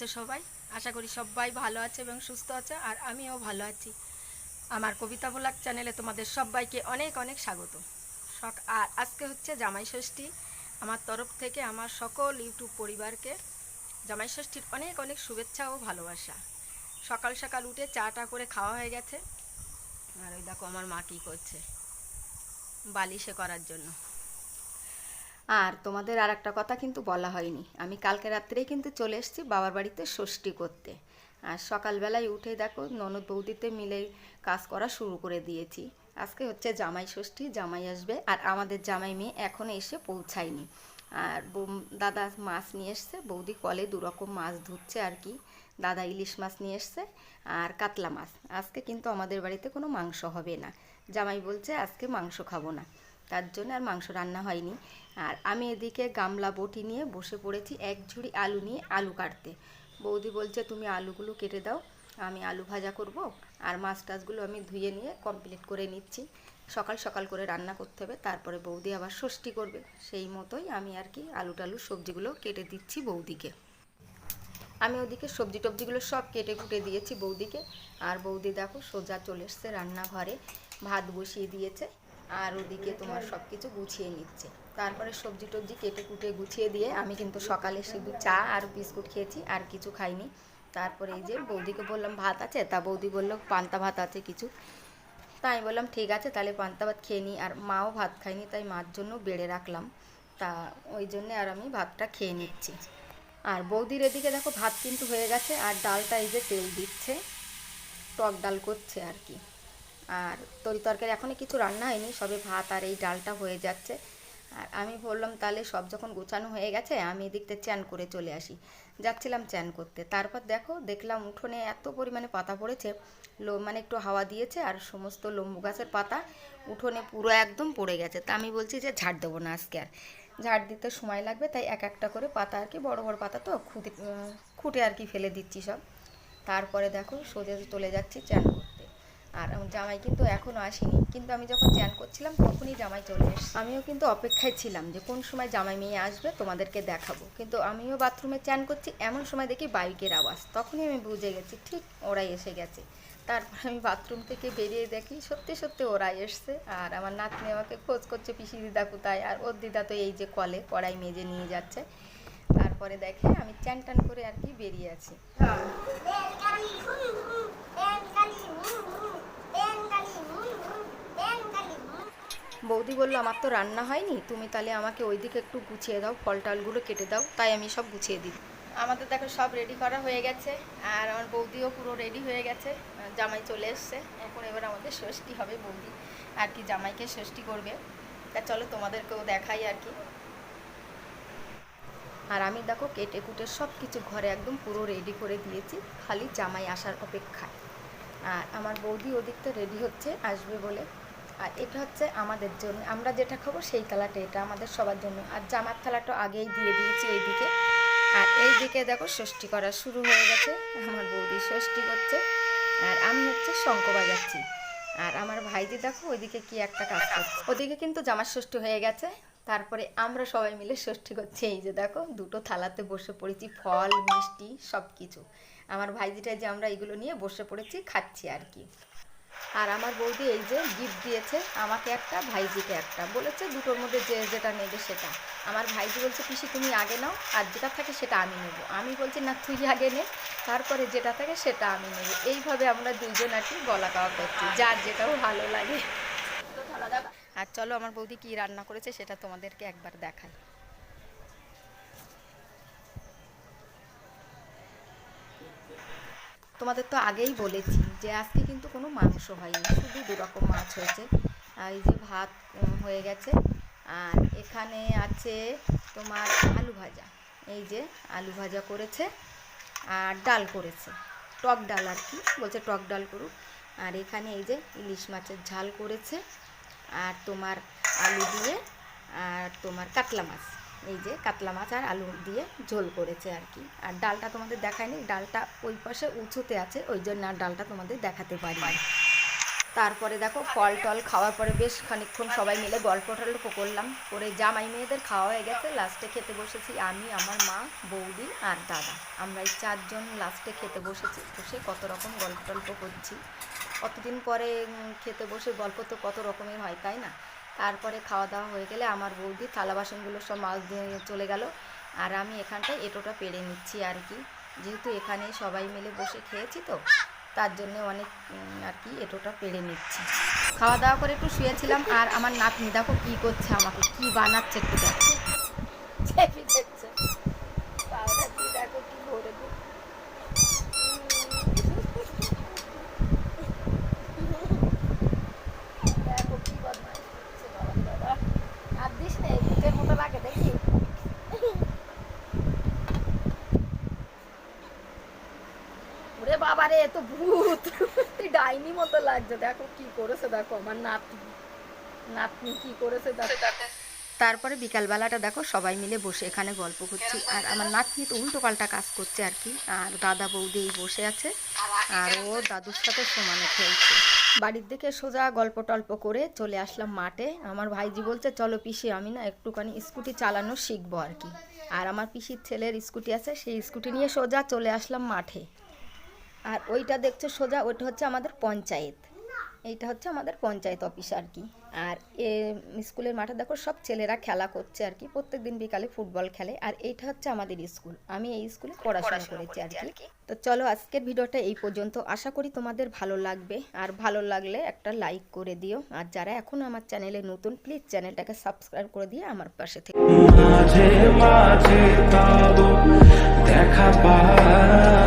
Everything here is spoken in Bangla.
আছো সবাই। আশা করি সবাই ভালো আছে এবং সুস্থ আছে, আর আমিও ভালো আছি। আমার কবিতা ভোলাক চ্যানেলে তোমাদের সবাইকে অনেক অনেক স্বাগত। সক- আর আজকে হচ্ছে জামাই ষষ্ঠী। আমার তরফ থেকে আমার সকল ইউটিউব পরিবারকে জামাই ষষ্ঠীর অনেক অনেক শুভেচ্ছা ও ভালোবাসা। সকাল সকাল উঠে চাটা করে খাওয়া হয়ে গেছে। আর ওই দেখো আমার মা কী করছে। বালিশে করার জন্য। আর তোমাদের আর একটা কথা কিন্তু বলা হয়নি। আমি কালকে রাত্রেই কিন্তু চলে এসেছি বাবার বাড়িতে ষষ্ঠী করতে। আর সকালবেলায় উঠে দেখো ননদ বৌদিতে মিলে কাজ করা শুরু করে দিয়েছি। আজকে হচ্ছে জামাই ষষ্ঠী, জামাই আসবে আর আমাদের জামাই মেয়ে এখনও এসে পৌঁছায়নি। আর দাদা মাছ নিয়ে এসছে, বৌদি কলে দুরকম মাছ ধুচ্ছে আর কি। দাদা ইলিশ মাছ নিয়ে এসছে আর কাতলা মাছ। আজকে কিন্তু আমাদের বাড়িতে কোনো মাংস হবে না। জামাই বলছে, আজকে মাংস খাব না। তার জন্য আর মাংস রান্না হয়নি। আর আমি এদিকে গামলা বটি নিয়ে বসে পড়েছি, এক ঝুড়ি আলু নিয়ে আলু কাটতে। বৌদি বলছে, তুমি আলুগুলো কেটে দাও, আমি আলু ভাজা করব, আর মাছ টাছগুলো আমি ধুয়ে নিয়ে কমপ্লিট করে নিচ্ছি। সকাল সকাল করে রান্না করতে হবে, তারপরে বৌদি আবার ষষ্ঠী করবে। সেই মতোই আমি আর কি আলু টালু সবজিগুলো কেটে দিচ্ছি বৌদিকে। আমি ওদিকে সবজি টবজিগুলো সব কেটে কুটে দিয়েছি বৌদিকে। আর বৌদি দেখো, সোজা চলে এসছে রান্নাঘরে। ভাত বসিয়ে দিয়েছে। আর ওদিকে তোমার সব কিছু গুছিয়ে নিচ্ছে। তারপরে সবজি টবজি কেটে কুটে গুছিয়ে দিয়ে আমি কিন্তু সকালে শুধু চা আর বিস্কুট খেয়েছি, আর কিছু খাইনি। তারপরে এই যে বৌদিকে বললাম, ভাত আছে? তা বৌদি বলল, পান্তা ভাত আছে কিছু। তাই আমি বললাম, ঠিক আছে, তাহলে পান্তা ভাত খেয়ে নিই আর মাও ভাত খায়নি তাই মার জন্য বেড়ে রাখলাম। তা ওই জন্যে আর আমি ভাতটা খেয়ে নিচ্ছি। আর বৌদির এদিকে দেখো, ভাত কিন্তু হয়ে গেছে, আর ডালটা এই যে তেল দিচ্ছে, টক ডাল করছে আর কি। আর তরি তরকারি এখনও কিছু রান্না হয়নি, সবে ভাত আর এই ডালটা হয়ে যাচ্ছে। আর আমি বললাম, তাহলে সব যখন গোছানো হয়ে গেছে, আমি এদিকটা চ্যান করে চলে আসি। যাচ্ছিলাম চ্যান করতে। তারপর দেখো, দেখলাম উঠোনে এত পরিমাণে পাতা পড়েছে, লো মানে একটু হাওয়া দিয়েছে আর সমস্ত লম্বু গাছের পাতা উঠোনে পুরো একদম পড়ে গেছে। তা আমি বলছি যে ঝাড় দেবো না আজকে আর। ঝাড় দিতে সময় লাগবে, তাই এক একটা করে পাতা আর কি, বড় বড় পাতা তো খুঁটে খুঁটে আর কি ফেলে দিচ্ছি সব। তারপরে দেখো, সোজা চলে যাচ্ছি চ্যান আর জামাই কিন্তু এখনও আসেনি। কিন্তু আমি যখন চ্যান করছিলাম, তখনই জামাই চলে এসেছে। আমিও কিন্তু অপেক্ষায় ছিলাম যে কোন সময় জামাই মেয়ে আসবে তোমাদেরকে দেখাবো। কিন্তু আমিও বাথরুমে চ্যান করছি, এমন সময় দেখি বাইকের আওয়াজ। তখনই আমি বুঝে গেছি, ঠিক ওরাই এসে গেছে। তারপর আমি বাথরুম থেকে বেরিয়ে দেখি, সত্যি সত্যি ওরাই এসছে। আর আমার নাতনি আমাকে খোঁজ করছে, পিসি দিদা কোথায়? আর ওর দিদা তো এই যে কলে কড়াই মেজে নিয়ে যাচ্ছে। তারপরে দেখে আমি চ্যান টান করে আর কি বেরিয়ে আছি। বৌদি বলল, আমার তো রান্না হয়নি, তুমি তাহলে আমাকে ওইদিকে একটু গুছিয়ে দাও ফল টলগুলো কেটে দাও, তাই আমি সব গুছিয়ে দিই। আমাদের দেখো সব রেডি করা হয়ে গেছে, আর আমার বৌদিও পুরো রেডি হয়ে গেছে, জামাই চলে এসছে। এখন এবার আমাদের ষষ্ঠী হবে বৌদি, আর কি জামাইকে ষষ্ঠী করবে। তা চলো তোমাদেরকেও দেখাই আর কি। আর আমি দেখো কেটে কুটে সব কিছু ঘরে একদম পুরো রেডি করে দিয়েছি, খালি জামাই আসার অপেক্ষায়। আর আমার বৌদি ওদিকটা রেডি হচ্ছে, আসবে বলে। আর এটা হচ্ছে আমাদের জন্য, আমরা যেটা খাব সেই থালাটা, এটা আমাদের সবার জন্য। আর জামার থালাটা আগেই দিয়ে দিয়েছি এইদিকে। আর এই দিকে দেখো ষষ্ঠী করা শুরু হয়ে গেছে, আমার বৌদি ষষ্ঠী করছে। আর আমি হচ্ছে শঙ্খ বাজাচ্ছি। আর আমার ভাইজি দেখো ওইদিকে কি একটা কাজ করছে। ওদিকে কিন্তু জামার ষষ্ঠী হয়ে গেছে, তারপরে আমরা সবাই মিলে ষষ্ঠী করছি। এই যে দেখো, দুটো থালাতে বসে পড়েছি, ফল, মিষ্টি সব কিছু আমার ভাইজিটা যে আমরা এগুলো নিয়ে বসে পড়েছি, খাচ্ছি আর কি। আর আমার বৌদি এই যে গিফট দিয়েছে আমাকে একটা ভাইজিকে একটা। বলেছে দুটোর মধ্যে যে যেটা নেবে সেটা। আমার ভাইজি বলছে পিসি তুমি আগে নাও আর যেটা থাকে সেটা আমি নেব। আমি বলছি না তুই আগে নে তারপরে যেটা থাকে সেটা আমি নেব। এইভাবে আমরা দুইজন আর কি গলা কাওয়া করছি যার যেটাও ভালো লাগে। আর চলো আমার বৌদি কি রান্না করেছে সেটা তোমাদেরকে একবার দেখাই। তোমাদের তো আগেই বলেছি যে আজকে কিন্তু কোনো মাংস হয়নি, শুধু দু রকম মাছ হয়েছে। এই যে ভাত হয়ে গেছে। আর এখানে আছে তোমার আলু ভাজা। এই যে আলু ভাজা করেছে আর ডাল করেছে। টক ডাল আর কি, বলছে টক ডাল করুক। আর এখানে এই যে ইলিশ মাছের ঝাল করেছে। আর তোমার আলু দিয়ে আর তোমার কাতলা মাছ। এই যে কাতলা মাছ আর আলু দিয়ে ঝোল করেছে আর কি। আর ডালটা তোমাদের দেখায়নি, ডালটা ওই পাশে উঁচুতে আছে, ওই জন্য আর ডালটা তোমাদের দেখাতে পারি তারপরে দেখো ফল টল খাওয়ার পরে বেশ খানিকক্ষণ সবাই মিলে গল্প টল্প করলাম, করে জামাই মেয়েদের খাওয়া হয়ে গেছে, লাস্টে খেতে বসেছি আমি, আমার মা, বৌদি আর দাদা। আমরা এই চারজন লাস্টে খেতে বসেছি, বসে কত রকম গল্প টল্প করছি। কতদিন পরে খেতে বসে গল্প তো কত রকমের হয়, তাই না? তারপরে খাওয়া দাওয়া হয়ে গেলে আমার বৌদি থালা বাসনগুলো সব মাছ দিয়ে চলে গেল। আর আমি এখানটায় এটোটা পেড়ে নিচ্ছি আর কি। যেহেতু এখানে সবাই মিলে বসে খেয়েছি তো, তার জন্য অনেক আর কি এটোটা পেড়ে নিচ্ছি। খাওয়া দাওয়া করে একটু শুয়েছিলাম আর আমার নাতনি দেখো কী করছে আমাকে, কি বানাচ্ছে একটু দেখো। দেখো কি ভরে দিই দেখো কি বদমাইশ করছে বাবা দাদা আর দিস নে ভূতের মতো লাগে দেখি ওরে বাবা রে এ তো ভূত। ডাইনি মতো লাগছে। দেখো কি করেছে, দেখো আমার নাতনি নাতনি কি করেছে, দেখো। তারপরে বিকালবেলাটা দেখো, সবাই মিলে বসে এখানে গল্প করছি। আর আমার নাতনি তো উল্টো পাল্টা কাজ করছে আর কি। আর দাদা বৌদি বসে আছে। আর ও দাদুর সাথে সমানে খেলছে। বাড়ির দিকে সোজা গল্প টল্প করে চলে আসলাম মাঠে। আমার ভাইজি বলছে, চলো পিসি, আমি না একটুখানি স্কুটি চালানো শিখব আর কি। আর আমার পিসির ছেলের স্কুটি আছে, সেই স্কুটি নিয়ে সোজা চলে আসলাম মাঠে। আর ওইটা দেখছ সোজা ওইটা হচ্ছে আমাদের পঞ্চায়েত। এইটা হচ্ছে আমাদের পঞ্চায়েত অফিস আর কি। আর এ স্কুলের মাঠে দেখো সব ছেলেরা খেলা করছে আর কি প্রত্যেক দিন বিকালে ফুটবল খেলে। আর এইটা হচ্ছে আমাদের স্কুল আমি এই স্কুলে পড়াশোনা করেছি আর কি। তো চলো আজকের ভিডিওটা এই পর্যন্ত আশা করি তোমাদের ভালো লাগবে। আর ভালো লাগলে একটা লাইক করে দিও। আর যারা এখন আমার চ্যানেলে নতুন প্লিজ চ্যানেলটাকে সাবস্ক্রাইব করে দিয়ে আমার পাশে থেকে মাঝে মাঝে পাবো দেখা পাবো